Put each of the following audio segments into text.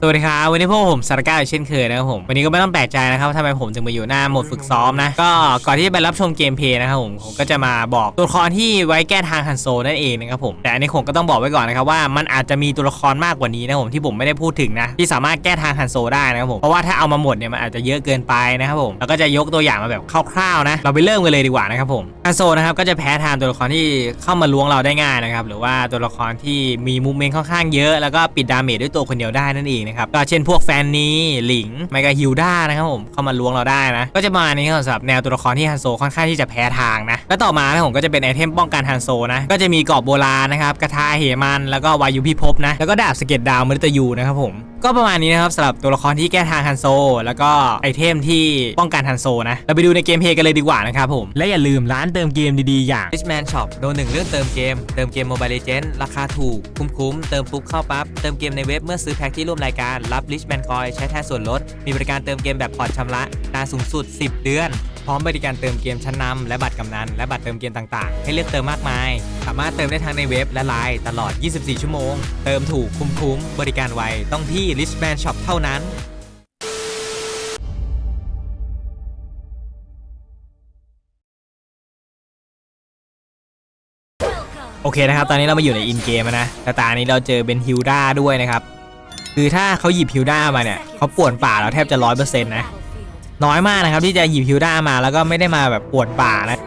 สวัสดีครับวันนี้พวกผมสารก้าเช่นเคยนะครับผมวันนี้ก็ไม่ต้องแปลกใจนะครับทำไมผมถึงมาอยู่หน้าโหมดฝึกซ้อมนะก็ก่อนที่จะไปรับชมเกมเพลย์นะครับผมผมก็จะมาบอกตัวละครที่ไว้แก้ทางฮันโซนั่นเองนะครับผมแต่อันนี้ผมก็ต้องบอกไว้ก่อนนะครับว่ามันอาจจะมีตัวละครมากกว่านี้นะครับผมที่ผมไม่ได้พูดถึงนะที่สามารถแก้ทางฮันโซได้นะครับผมเพราะว่าถ้าเอามาหมดเนี่ยมันอาจจะเยอะเกินไปนะครับผมแล้วก็จะยกตัวอย่างมาแบบคร่าวๆนะเราไปเริ่มกันเลยดีกว่านะครับผมฮันโซนะครับก็จะแพ้ทางตัวละครที่เข้ามาล้วงเราได้ง่ายนะครับหรือว่าตัวละครที่มีมูเมนต์ค่อนข้างเยอะแล้วก็ปิดดาเมจด้วยตัวคนเดียวได้นั่นเองนะครับก็เช่นพวกแฟนนีหลิงไมกาฮิวด้านะครับผมเข้ามาล้วงเราได้นะ ก็จะมาในสำหรับแนวตัวละครที่ฮันโซค่อนข้างที่จะแพ้ทางนะแล้วต่อมานะผมก็จะเป็นไอเทมป้องกันฮันโซนะก็จะมีกรอบโบราณนะครับกระทาเหมันแล้วก็วายุพิภพนะแล้วก็ดาบสเก็ตดาวมฤตยูนะครับผมก็ประมาณนี้นะครับสำหรับตัวละครที่แก้ทางฮันโซ แล้วก็ไอเทมที่ป้องกันฮันโซนะ เราไปดูในเกมเพลย์กันเลยดีกว่านะครับผม และอย่าลืมร้านเติมเกมดีๆ อย่าง Richman Shop โดนหนึ่งเรื่องเติมเกม เติมเกม Mobile Legends ราคาถูก คุ้มๆ เติมปุ๊บเข้าปั๊บ เติมเกมในเว็บเมื่อซื้อแพ็คที่ร่วมรายการรับ Richman Coin ใช้แทนส่วนลด มีบริการเติมเกมแบบผ่อนชำระนานสูงสุด 10 เดือน พร้อมบริการเติมเกมชั้นนำและบัตรกำนัน และบัตรเติมเกมต่างๆ ให้เลือกเติมมากมาย สามารถเติมได้ทั้งในเว็บและไลน์ตลอด 24 ชั่วโมง เติมถูกคุ้มๆบริการไวต้องที่ Richman Shop เท่านั้นโอเคนะครับ ตอนนี้เรามาอยู่ในอินเกมนะแต่ตานี้เราเจอเบนฮิลดาด้วยนะครับ คือถ้าเขาหยิบฮิลดามาเนี่ยเขาป่วนป่าเราแทบจะร้อยเปอร์เซ็นต์นะ น้อยมากนะครับที่จะหยิบฮิวด้ามาแล้วก็ไม่ได้มาแบบปวดป่านะ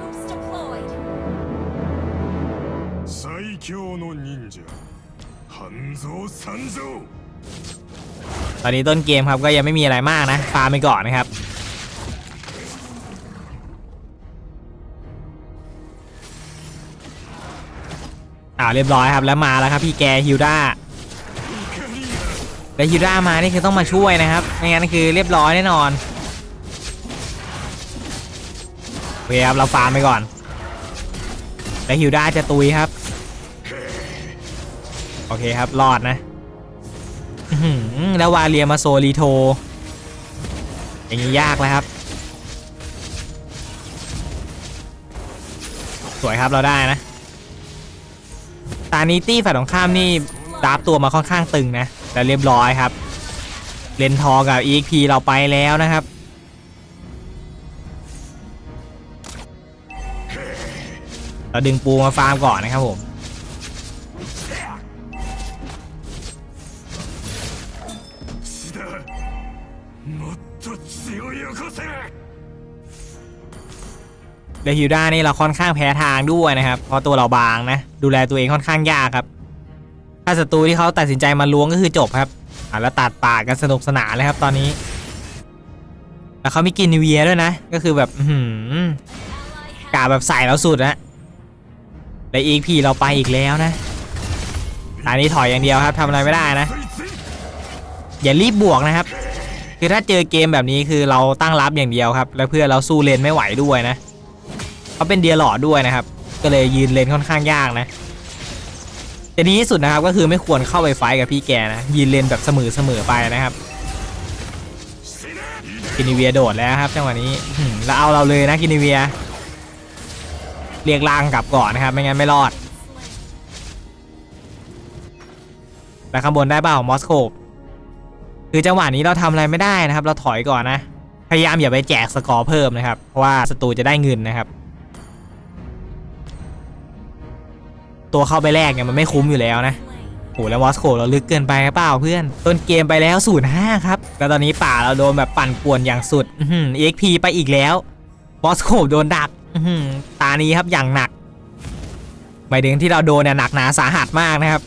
ตอนนี้ต้นเกมครับก็ยังไม่มีอะไรมากนะฟาไปก่อนนะครับอ่าเรียบร้อยครับแล้วมาแล้วครับพี่แกฮิวด้าแต่ฮิวด้ามานี่คือต้องมาช่วยนะครับไม่งั้นคือเรียบร้อยแน่นอน เคครับเราฟาร์มไปก่อนแล้วฮิลดาจะตุยครับ โอเคครับรอดนะแล้ววาเลียมาโซลีโท อย่างนี้ยากแล้วครับ สวยครับเราได้นะ ตานี้ตี้ฝ่ายตรงข้ามนี่ดับตัวมาค่อนข้างตึงนะแต่เรียบร้อยครับ เลนทอกับ EXP เราไปแล้วนะครับ เราดึงปูมาฟาร์มก่อนนะครับผมเดฮิวด้านี่เราค่อนข้างแพ้ทางด้วยนะครับเพราะตัวเราบางนะ ดูแลตัวเองค่อนข้างยากครับ ถ้าศัตรูที่เขาตัดสินใจมาล้วงก็คือจบครับอะแล้วตัดปากกันสนุกสนานเลยครับตอนนี้ แล้วเขามีกินนิวเยียด้วยนะ ก็คือแบบกาแบบใส่แล้สุดนะ และอีกพี่เราไปอีกแล้วนะอันนี้ถอยอย่างเดียวครับทำอะไรไม่ได้นะ อย่ารีบบวกนะครับ คือถ้าเจอเกมแบบนี้คือเราตั้งรับอย่างเดียวครับ แล้วเพื่อเราสู้เลนไม่ไหวด้วยนะเขาเป็นเดียร์หลอดด้วยนะครับ ก็เลยยืนเลนค่อนข้างยากนะแต่ดีที่สุดนะครับก็คือไม่ควรเข้าไปไฟกับพี่แกนะยืนเลนแบบเสมอเสมอไปนะครับกินิเวียโดดแล้วครับจังหวะนี้แล้วเอาเราเลยนะกินิเวีย เรียกล่างกลับก่อนนะครับ ไม่งั้นไม่รอดแล้วข้างบนได้เปล่ามอสโคปคือจังหวะนี้เราทำอะไรไม่ได้นะครับ เราถอยก่อนนะ พยายามอย่าไปแจกสกอร์เพิ่มนะครับ เพราะว่าศัตรูจะได้เงินนะครับ ตัวเข้าไปแรกเนี่ยมันไม่คุ้มอยู่แล้วนะโอ้แล้ววอสโคเราลึกเกินไปเปล่าเพื่อน ต้นเกมไปแล้ว0-5ครับ แล้วตอนนี้ป่าเราโดนแบบปั่นป่วนอย่างสุดอื้อหือ EXP ไปอีกแล้ววอสโคโดนดัก ตานี้ครับอย่างหนักใบเด้งที่เราโดนเนี่ยหนักหนาสาหัสมากนะครับ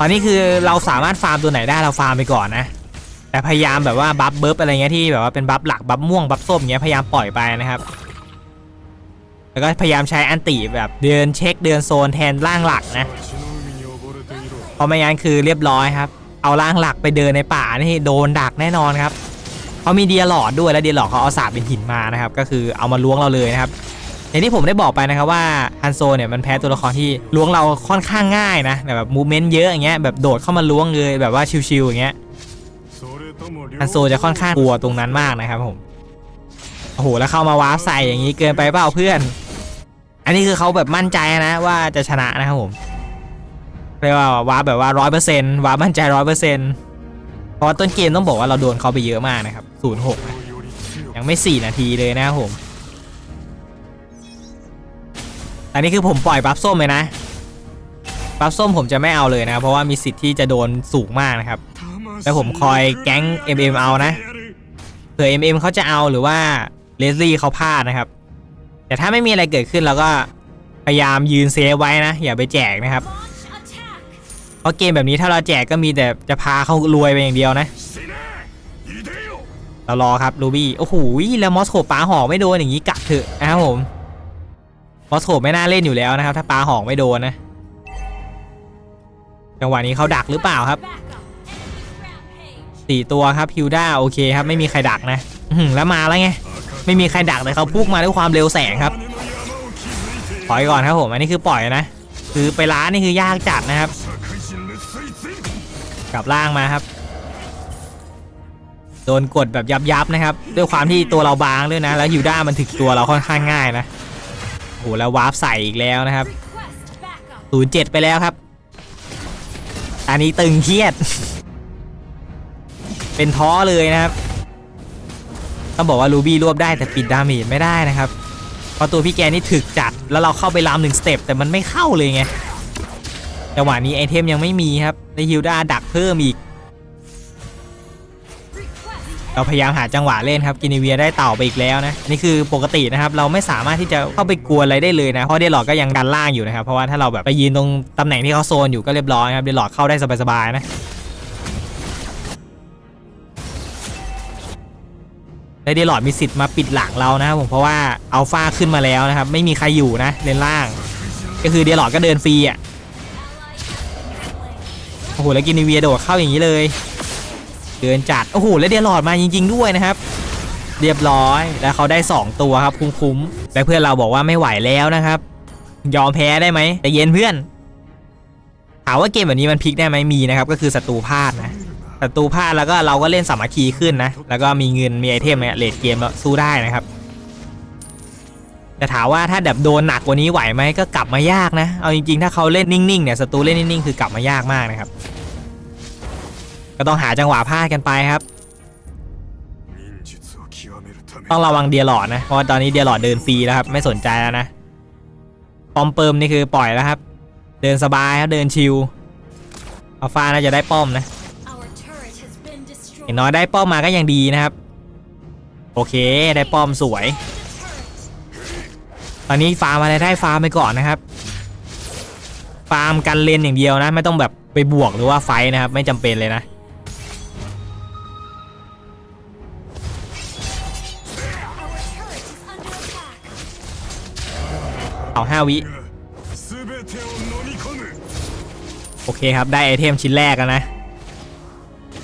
ตอนนี้คือเราสามารถฟาร์มตัวไหนได้เราฟาร์มไปก่อนนะ แต่พยายามแบบว่าบัฟเบิร์ฟอะไรเงี้ยที่แบบว่าเป็นบัฟหลักบัฟม่วงบัฟส้มเงี้ยพยายามปล่อยไปนะครับ แล้วก็พยายามใช้อันติแบบเดินเช็คเดินโซนแทนล่างหลักนะพอไม่งั้นคือเรียบร้อยครับ เอาร่างหลักไปเดินในป่านี่โดนดักแน่นอนครับ เขามีเดียหลอดด้วยและเดียหลอดเขาเอาสาบเป็นหินมานะครับก็คือเอามาล้วงเราเลยนะครับอย่างที่ผมได้บอกไปนะครับว่าฮันโซเนี่ยมันแพ้ตัวละครที่ล้วงเราค่อนข้างง่ายนะแบบมูเมนต์เยอะอย่างเงี้ยแบบโดดเข้ามาล้วงเลยแบบว่าชิวๆอย่างเงี้ยฮันโซจะค่อนข้างกลัวตรงนั้นมากนะครับผมโอ้โหแล้วเข้ามาวาร์ปใส่อย่างนี้เกินไปเปล่าเพื่อน อันนี้คือเขาแบบมั่นใจนะว่าจะชนะนะครับผมเรียกว่าวาร์ปแบบว่าร้อยเปอร์เซ็นต์วาร์ปมั่นใจร้อยเปอร์เซ็นต์ พราะต้นเกมต้องบอกว่าเราโดนเขาไปเยอะมากนะครับ 06นะยังไม่ 4 นาทีเลยนะผม อันนี้คือผมปล่อยบัฟส้มเลยนะบัฟส้มผมจะไม่เอาเลยนะ เพราะว่ามีสิทธิ์ที่จะโดนสูงมากนะครับ แล้ผมคอยแก๊ง MM เอานะ เผื่อ MM เขาจะเอาหรือว่าเลสลี่เขาพลาดนะครับ แต่ถ้าไม่มีอะไรเกิดขึ้นเราก็พยายามยืนเซฟไว้นะ อย่าไปแจกนะครับ เพราะเกมแบบนี้ถ้าเราแจกก็มีแต่จะพาเขารวยไปอย่างเดียวนะเรารอครับลูบี้โอ้โหแล้วมอสโคปาหอกไม่โดนอย่างนี้กลับเถอะนะครับผมมอสโคไม่น่าเล่นอยู่แล้วนะครับ ถ้าปาหอกไม่โดนนะจังหวะนี้เขาดักหรือเปล่าครับสี่ตัวครับฮิวด้าโอเคครับไม่มีใครดักนะแล้วมาแล้วไงไม่มีใครดักเลยเขาพุ่งมาด้วยความเร็วแสงครับปล่อยก่อนครับผมอันนี้คือปล่อยนะ คือไปล้านนี่คือยากจัดนะครับ กลับล่างมาครับโดนกดแบบยับยับๆนะครับ ด้วยความที่ตัวเราบางด้วยนะ แล้วฮิวด้ามันถึกตัวเราค่อนข้างง่ายนะโอ้โหแล้ววาร์ปใส่อีกแล้วนะครับศูนย์เจ็ดไปแล้วครับ อันนี้ตึงเครียด เป็นท้อเลยนะครับต้องบอกว่ารูบี้รวบได้แต่ปิดดาเมจไม่ได้นะครับพราะตัวพี่แกนี่ถึกจัดแล้วเราเข้าไปลามหนึ่งสเต็ปแต่มันไม่เข้าเลยไง จังหวะนี้ไอเทมยังไม่มีครับในฮิวดาดักเพิ่มอีก เราพยายามหาจังหวะเล่นครับกินิเวียได้เต่าไปอีกแล้วนะนี่คือปกตินะครับเราไม่สามารถที่จะเข้าไปกวนอะไรได้เลยนะเพราะเดลอดก็ยังดันล่างอยู่นะครับเพราะว่าถ้าเราแบบไปยืนตรงตำแหน่งที่เขาโซนอยู่ก็เรียบร้อยครับเดลอดเข้าได้สบายๆนะและเดลอดมีสิทธิ์มาปิดหลังเรานะครับผมเพราะว่าอัลฟาขึ้นมาแล้วนะครับ ไม่มีใครอยู่นะเลนล่าง ก็คือเดลอดก็เดินฟรีอะ โอ้โหแล้วกินิเวียโดดเข้าอย่างนี้เลยเดินจัดโอ้โหแล้วเดียร์ลอดมาจริง ๆ ด้วยนะครับ เรียบร้อยแล้วเขาได้ 2 ตัวครับคุ้มๆและเพื่อนเราบอกว่าไม่ไหวแล้วนะครับ ยอมแพ้ได้ไหมแต่เย็นเพื่อนถามว่าเกมแบบนี้มันพลิกได้ไหมมีนะครับ ก็คือศัตรูพลาดนะศัตรูพลาดแล้วก็เราก็เล่นสามัคคีขึ้นนะ แล้วก็มีเงินมีไอเทมเนี่ยเลดเกมแล้วสู้ได้นะครับ แต่ถามว่าถ้าแบบโดนหนักกว่านี้ไหวไหมก็กลับมายากนะ เอาจริงๆ ถ้าเขาเล่นนิ่งๆเนี่ยศัตรูเล่นนิ่งๆคือกลับมายากมากนะครับ ก็ต้องหาจังหวะพลาดกันไปครับ ต้องระวังเดียร์หลอดนะ เพราะตอนนี้เดียร์หลอดเดินฟรีแล้วครับ ไม่สนใจแล้วนะปอมเปิมนี่คือปล่อยแล้วครับ เดินสบายครับเดินชิลอัลฟาน่าจะได้ป้อมนะเห็นน้อยได้ป้อมมาก็ยังดีนะครับ โอเคได้ป้อมสวย ตอนนี้ฟาร์มอะไรได้ฟาร์มไปก่อนนะครับ ฟาร์มกันเลนอย่างเดียวนะ ไม่ต้องแบบไปบวกหรือว่าไฟนะครับ ไม่จำเป็นเลยนะ เอาห้าวิโอเคครับ ได้ไอเทมชิ้นแรกแล้วนะ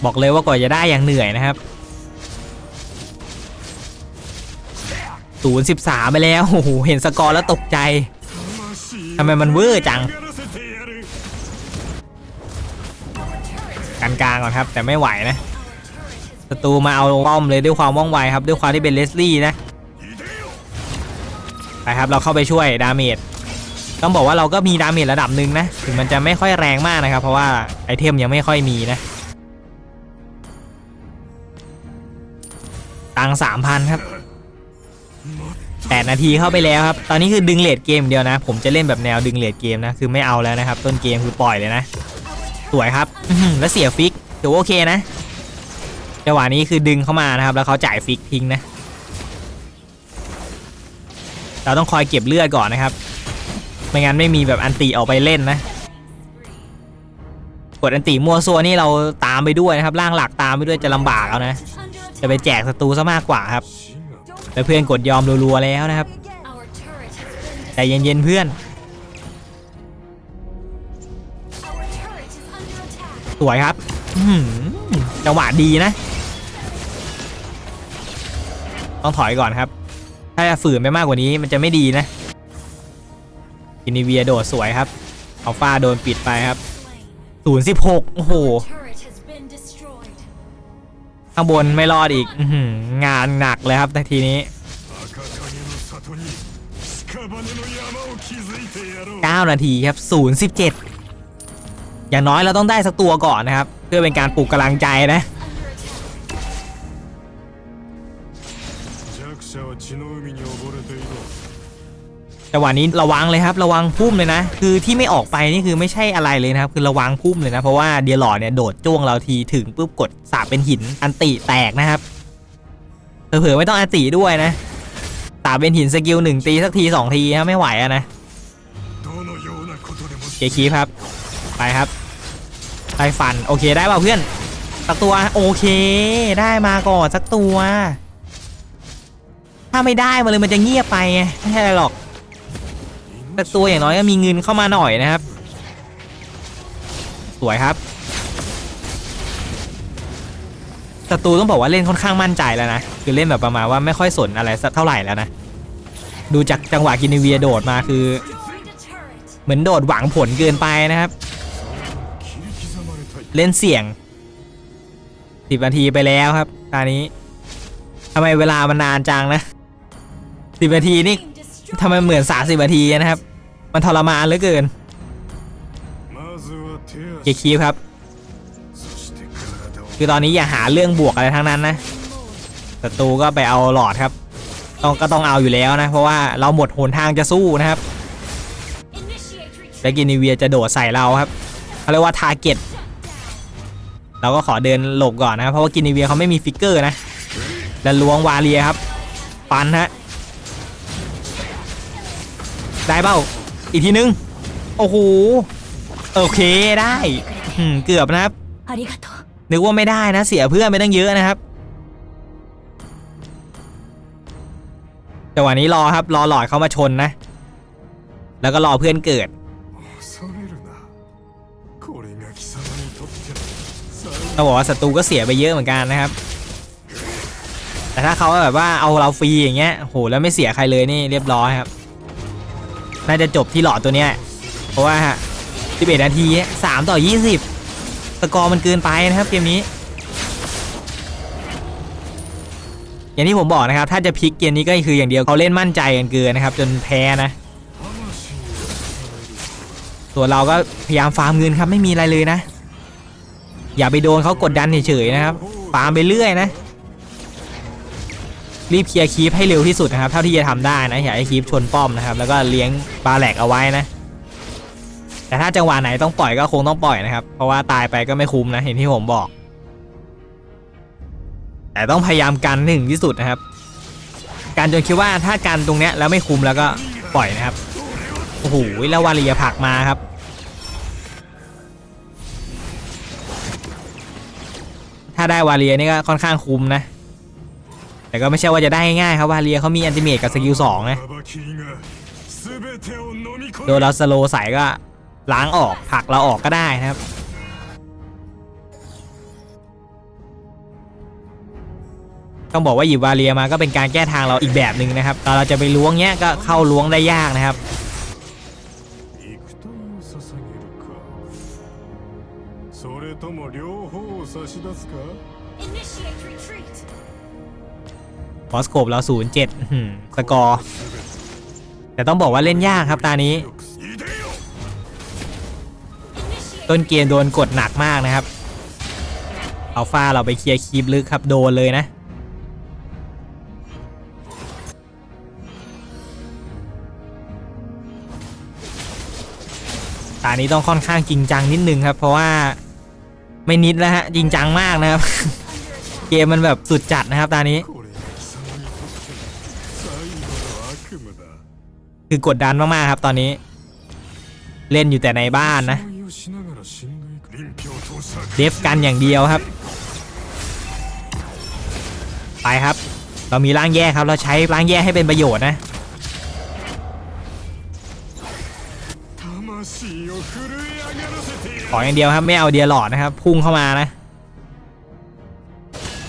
บอกเลยว่าก่อนจะได้อย่างเหนื่อยนะครับ ศูนย์สิบสามไปแล้วโอ้โหเห็นสกอร์แล้วตกใจทำไมมันเวอร์จังกันกลางก่อนครับ แต่ไม่ไหวนะศัตรูมาเอาป้อมเลยด้วยความว่องไวครับ ด้วยความที่เป็นเลสลี่นะไปครับเราเข้าไปช่วยดาเมจต้องบอกว่าเราก็มีดาเมจระดับหนึ่งนะถึงมันจะไม่ค่อยแรงมากนะครับ เพราะว่าไอเทมยังไม่ค่อยมีนะตังสามพันครับ 8 นาทีเข้าไปแล้วครับ ตอนนี้คือดึงเลดเกมเดียวนะ ผมจะเล่นแบบแนวดึงเลดเกมนะ คือไม่เอาแล้วนะครับ ต้นเกมคือปล่อยเลยนะ สวยครับแล้วเสียฟิกถือว่าโอเคนะ จังหวะนี้คือดึงเข้ามานะครับ แล้วเขาจ่ายฟิกทิ้งนะ เราต้องคอยเก็บเลือดก่อนนะครับ ไม่งั้นไม่มีแบบอันติออกไปเล่นนะ กดอันติมัวซัวนี่เราตามไปด้วยนะครับร่างหลักตามไปด้วยจะลำบากเอานะ จะไปแจกศัตรูซะมากกว่าครับ แล้วเพื่อนกดยอมรัวๆแล้วนะครับใจเย็นๆเพื่อน สวยครับจังหวะดีนะ ต้องถอยก่อนครับ ถ้าฝืนไปมากกว่านี้มันจะไม่ดีนะกินิเวียโดดสวยครับอัลฟาโดนปิดไปครับ016โอ้โห ข้างบนไม่รอดอีกงานหนักเลยครับแต่ทีนี้9นาทีครับ017 อย่างน้อยเราต้องได้สักตัวก่อนนะครับ เพื่อเป็นการปลูกกำลังใจนะ จังหวะนี้ระวังเลยครับระวังพุ่มเลยนะ คือที่ไม่ออกไปนี่คือไม่ใช่อะไรเลยนะครับ คือระวังพุ่มเลยนะ เพราะว่าเดียร์หลอดเนี่ยโดดจ้วงเราทีถึงปุ๊บกดสาบเป็นหินอันติแตกนะครับเผื่อไม่ต้องอันติด้วยนะสาเป็นหินสกิลหนึ่งตีสักทีสองทีนะไม่ไหวะนะเกคีครับไปครับไปฟันโอเคได้ป่ะเพื่อนสักตัวโอเค ได้มาก่อนสักตัว ถ้าไม่ได้มาเลยมันจะเงียบไปไม่ใช่อะไรหรอก สักตัวอย่างน้อยก็มีเงินเข้ามาหน่อยนะครับ สวยครับศัตรูต้องบอกว่าเล่นค่อนข้างมั่นใจแล้วนะคือเล่นแบบประมาณว่าไม่ค่อยสนอะไรสักเท่าไหร่แล้วนะดูจากจังหวะกินเวียโดดมาคือ เหมือนโดดหวังผลเกินไปนะครับ เล่นเสี่ยงสิบนาทีไปแล้วครับตอนนี้ทำไมเวลามันนานจังนะสิบนาทีนี่ทำไมเหมือนสามสิบนาทีนะครับ มันทรมานเหลือเกินเกียร์คีบครับ คือตอนนี้อย่าหาเรื่องบวกอะไรทั้งนั้นนะศัตรูก็ไปเอาหลอดครับ ต้องก็ต้องเอาอยู่แล้วนะ เพราะว่าเราหมดหนทางจะสู้นะครับแบกินิเวียจะโดดใส่เราครับเขาเรียกว่าทาร์เก็ตเราก็ขอเดินหลบก่อนนะ เพราะว่ากินิเวียเขาไม่มีฟิกเกอร์นะ แล้วล้วงวาเลียครับ ปันฮะ ได้เบ้า อีกทีนึง โอ้โห โอเคได้เกือบนะครับ นึกว่าไม่ได้นะ เสียเพื่อนไปตั้งเยอะนะครับจังหวะนี้รอครับ รอหลอดเข้ามาชนนะ แล้วก็รอเพื่อนเกิดเราบอกว่าศัตรูก็เสียไปเยอะเหมือนกันนะครับ แต่ถ้าเขาแบบว่าเอาเราฟรีอย่างเงี้ยโหแล้วไม่เสียใครเลยนี่เรียบร้อยครับ น่าจะจบที่หลอดตัวเนี้ยเพราะว่า 11 นาทีสามต่อ 20 สกอร์มันเกินไปนะครับเกมนี้ อย่างที่ผมบอกนะครับ ถ้าจะพลิกเกมนี้ก็คืออย่างเดียวเขาเล่นมั่นใจกันเกินนะครับ จนแพ้นะส่วนเราก็พยายามฟาร์มเงินครับไม่มีอะไรเลยนะ อย่าไปโดนเขากดดันเฉยๆนะครับ ฟาร์มไปเรื่อยนะ รีบเคลียร์คีปให้เร็วที่สุดนะครับเท่าที่จะทำได้นะอย่าให้คีปชนป้อมนะครับแล้วก็เลี้ยงปลาแหลกเอาไว้นะ แต่ถ้าจังหวะไหนต้องปล่อยก็คงต้องปล่อยนะครับ เพราะว่าตายไปก็ไม่คุ้มนะเห็นที่ผมบอก แต่ต้องพยายามกันห้ถึงที่สุดนะครับ การจนคิดว่าถ้ากันตรงเนี้ยแล้วไม่คุ้มแล้วก็ปล่อยนะครับโอ้โหแล้ววาเลียผักมาครับถ้าได้วาเลียนี่ก็ค่อนข้างคุ้มนะ แต่ก็ไม่ใช่ว่าจะได้ง่ายๆครับวาเลียเขามีอันติเมตกับสกิลสองนะ カバキリが全てを飲み込 โดนเราสโลว์ใส่ก็ล้างออกผลักเราออกก็ได้นะครับ ต้องบอกว่าหยิบวาเลียมาก็เป็นการแก้ทางเราอีกแบบหนึ่งนะครับ ตอนเราจะไปล้วงเนี้ยก็เข้าล้วงได้ยากนะครับ 肉体を捧げるかそれとも両方を差し出すか ฟอสโคปเราศูนย์เจ็ดสกอร์ แต่ต้องบอกว่าเล่นยากครับตานี้ ต้นเกียร์โดนกดหนักมากนะครับเอาลฟาเราไปเคลียร์คีบลึกครับโดนเลยนะตานี้ต้องค่อนข้างจริงจังนิดนึงครับ เพราะว่าไม่นิดแล้วฮะจริงจังมากนะครับ เกมมันแบบสุดจัดนะครับตานี้ คือกดดันมากๆครับตอนนี้ เล่นอยู่แต่ในบ้านนะ เดฟกันอย่างเดียวครับ ไปครับ เรามีร่างแยกครับ เราใช้ร่างแยกให้เป็นประโยชน์นะขออย่างเดียวครับไม่เอาเดียหลอดนะครับ พุ่งเข้ามานะ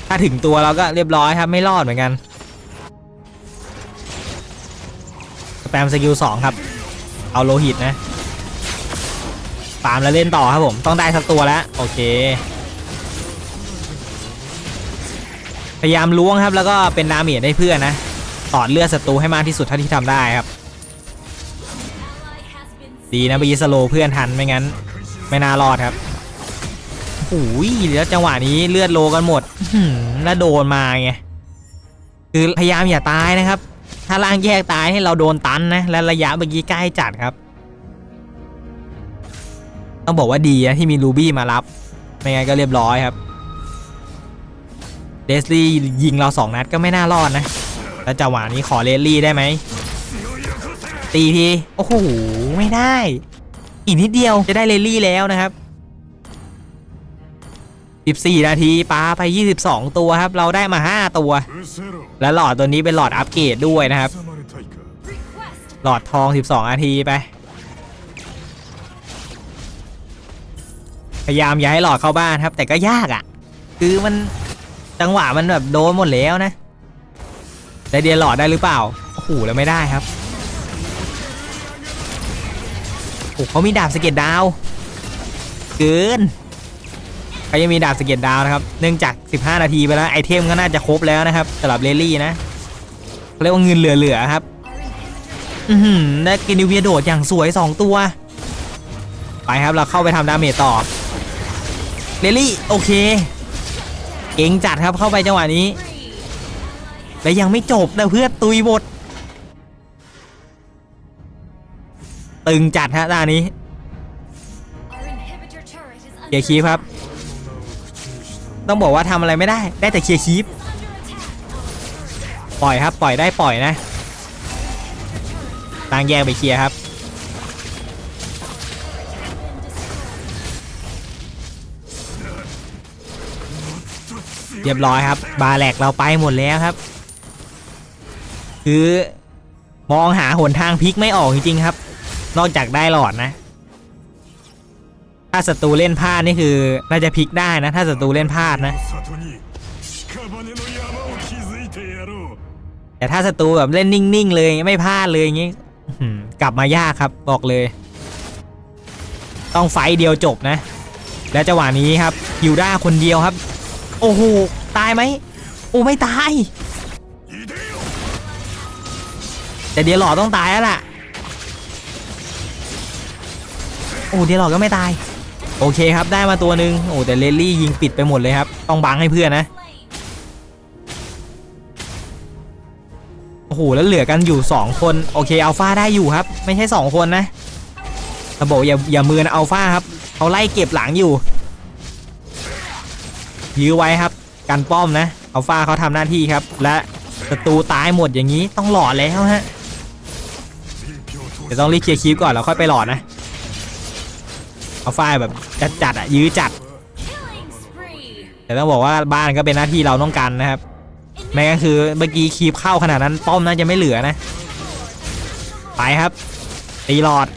ถ้าถึงตัวเราก็เรียบร้อยครับ ไม่รอดเหมือนกัน แปมสกิลสองครับ เอาโลหิตนะปามแล้วเล่นต่อครับผม ต้องได้สักตัวแล้ว โอเค พยายามล้วงครับ แล้วก็เป็นนาเมจให้เพื่อนนะตอดเลือดศัตรูให้มากที่สุดเท่าที่ทำได้ครับ ดีนะไปยิสโลเพื่อนทันไม่งั้น ไม่น่ารอดครับโอ้ยแล้วจังหวะนี้เลือดโลกันหมดแล้วโดนมาไง คือพยายามอย่าตายนะครับ ถ้าล่างแยกตายให้เราโดนตันนะ และระยะเมื่อกี้ใกล้จัดครับ ต้องบอกว่าดีนะที่มีรูบี้มารับ ไม่งั้นก็เรียบร้อยครับ เดสลี่ยิงเราสองนัดก็ไม่น่ารอดนะ แล้วจังหวะนี้ขอเลสลี่ได้ไหม ตีที โอ้โห ไม่ได้ อีกนิดเดียวจะได้เลสลี่แล้วนะครับ 14 นาทีป้าไป 22 ตัวครับ เราได้มา 5 ตัว และหลอดตัวนี้เป็นหลอดอัปเกรดด้วยนะครับ หลอดทอง 12 นาทีไป พยายามย้ายหลอดเข้าบ้านครับ แต่ก็ยากอะ่ะ คือมันจังหวะมันแบบโดนหมดแล้วนะแต่เดียหลอดได้หรือเปล่า โอ้โห แล้วไม่ได้ครับ โอ้เขามีดาบสเก็ตดาว เกิน เขายังมีดาบสะเก็ตดาวนะครับ เนื่องจาก 15 นาทีไปแล้วไอเทมก็น่าจะครบแล้วนะครับสำหรับเลลี่นะเขาเรียกว่าเงินเหลือๆครับ อือหือได้กินิเวียโดดอย่างสวย 2 ตัว ไปครับเราเข้าไปทำดาเมจต่อเรลลี่โอเคเก่งจัดครับเข้าไปจังหวะนี้ และยังไม่จบนะเพื่อนตุยบทตึงจัดฮะตานี้เคลีย under ร์คีฟครับ ต้องบอกว่าทำอะไรไม่ได้ ได้แต่เคลียร์คีฟปล่อยครับ ปล่อยได้ปล่อยนะต่างแยกไปเคลียร์ครับ เรียบร้อยครับ บาแหลกเราไปหมดแล้วครับ คือมองหาหนทางพลิกไม่ออกจริงๆครับ นอกจากได้หลอดนะ ถ้าศัตรูเล่นพลาดนี่คือน่าจะพลิกได้นะ ถ้าศัตรูเล่นพลาดนะ แต่ถ้าศัตรูแบบเล่นนิ่งๆเลยไม่พลาดเลยอย่างงี้กลับมายากครับบอกเลย ต้องไฟเดียวจบนะ และจังหวะนี้ครับฮิวด้าคนเดียวครับ โอ้โหตายไหมโอ้ไม่ตาย แต่เดียหล่อต้องตายแล้วล่ะโอ้เดียหล่อก็ไม่ตาย โอเคครับได้มาตัวหนึ่งโอ้แต่เลนลี่ยิงปิดไปหมดเลยครับ ต้องบังให้เพื่อนนะ โอ้โหแล้วเหลือกันอยู่ 2 คน โอเคอัลฟาได้อยู่ครับ ไม่ใช่ 2 คนนะระบบอย่าอย่ามือนะอัลฟาครับเขาไล่เก็บหลังอยู่ ยื้อไว้ครับ กันป้อมนะอัลฟาเขาทำหน้าที่ครับ และศัตรูตายหมดอย่างนี้ต้องหลอดแล้วฮะเดี๋ยวต้องรีบเคลียร์คลิปก่อนแล้วค่อยไปหลอดนะ อัลฟาแบบจัดจัดๆอะยื้อจัด Killing spree. แต่ต้องบอกว่าบ้านก็เป็นหน้าที่เราต้องกันนะครับไม่งั้นคือเมื่อกี้คีบเข้าขนาดนั้นป้อมน่าจะไม่เหลือนะ ไปครับตีหลอด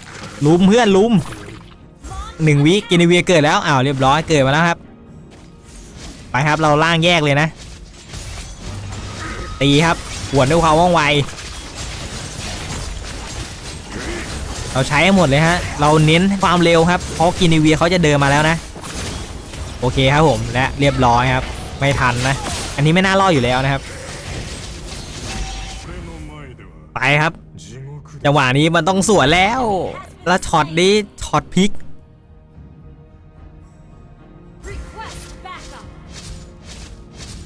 ลุมเพื่อนลุมหนึ่งวิกินเวียเกิดแล้วอ้าวเรียบร้อยเกิดมาแล้วครับ ไปครับเราล่างแยกเลยนะ ตีครับหวนด้วยความว่องไว เราใช้หมดเลยฮะ เราเน้นความเร็วครับ เพราะกินิเวียเขาจะเดินมาแล้วนะ โอเคครับผมและเรียบร้อยครับ ไม่ทันนะ อันนี้ไม่น่ารอดอยู่แล้วนะครับ ไปครับจังหวะนี้มันต้องสวนแล้ว แล้วช็อตนี้ช็อตพิก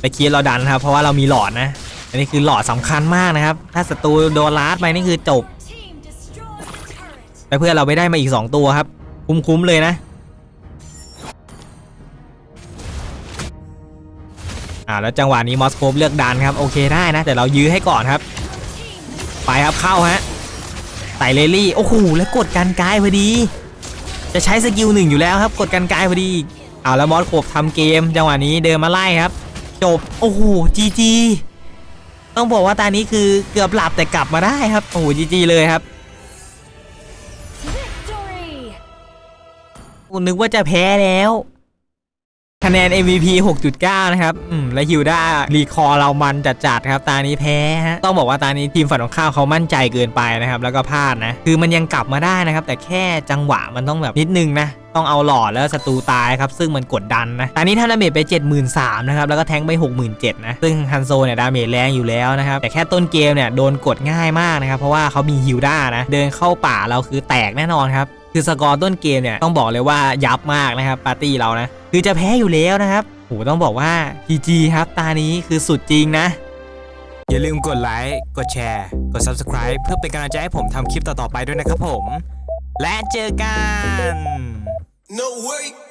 ไปคีเราดันครับ เพราะว่าเรามีหลอดนะ อันนี้คือหลอดสำคัญมากนะครับ ถ้าศัตรูโดนลาดไปนี่คือจบ แต่เพื่อนเราไปได้มาอีก 2 ตัวครับ คุ้มๆเลยนะ อ่าแล้วจังหวะนี้มอสโคปเลือกดันครับ โอเคได้นะ แต่เรายื้อให้ก่อนครับ ไปครับเข้าฮะไต่เลลี่ โอ้โหแล้วกดกันกายพอดี จะใช้สกิลหนึ่งอยู่แล้วครับ กดกันกายพอดีเอาแล้วมอสโคบทำเกม จังหวะนี้เดินมาไล่ครับ จบโอ้โหจีจีต้องบอกว่าตานี้คือเกือบหลับแต่กลับมาได้ครับ โอ้โหจีจีเลยครับ กูนึกว่าจะแพ้แล้ว คะแนน MVP 6.9 นะครับ อืม และฮิวด้ารีคอร์เรามันจัดๆครับ ตานี้แพ้ฮะ ต้องบอกว่าตานี้ทีมฝั่งตรงข้ามเขามั่นใจเกินไปนะครับ แล้วก็พลาดนะ คือมันยังกลับมาได้นะครับ แต่แค่จังหวะมันต้องแบบนิดนึงนะต้องเอาหลอดแล้วศัตรูตายครับ ซึ่งมันกดดันนะตอนนี้ทำดาเมจไป 73,000นะครับ แล้วก็แทงไป 67,000นะ ซึ่งฮันโซเนี่ยดาเมจแรงอยู่แล้วนะครับ แต่แค่ต้นเกมเนี่ยโดนกดง่ายมากนะครับ เพราะว่าเขามีฮิวด้านะ เดินเข้าป่าเราคือแตกแน่นอนครับ คือสกอร์ต้นเกมเนี่ยต้องบอกเลยว่ายับมากนะครับปาร์ตี้เรานะคือจะแพ้อยู่แล้วนะครับโหต้องบอกว่า GG ครับตานี้คือสุดจริงนะ อย่าลืมกดไลค์กดแชร์ กด Subscribe เพื่อเป็นกำลังใจให้ผมทำคลิปต่อๆไปด้วยนะครับผม และเจอกัน No way.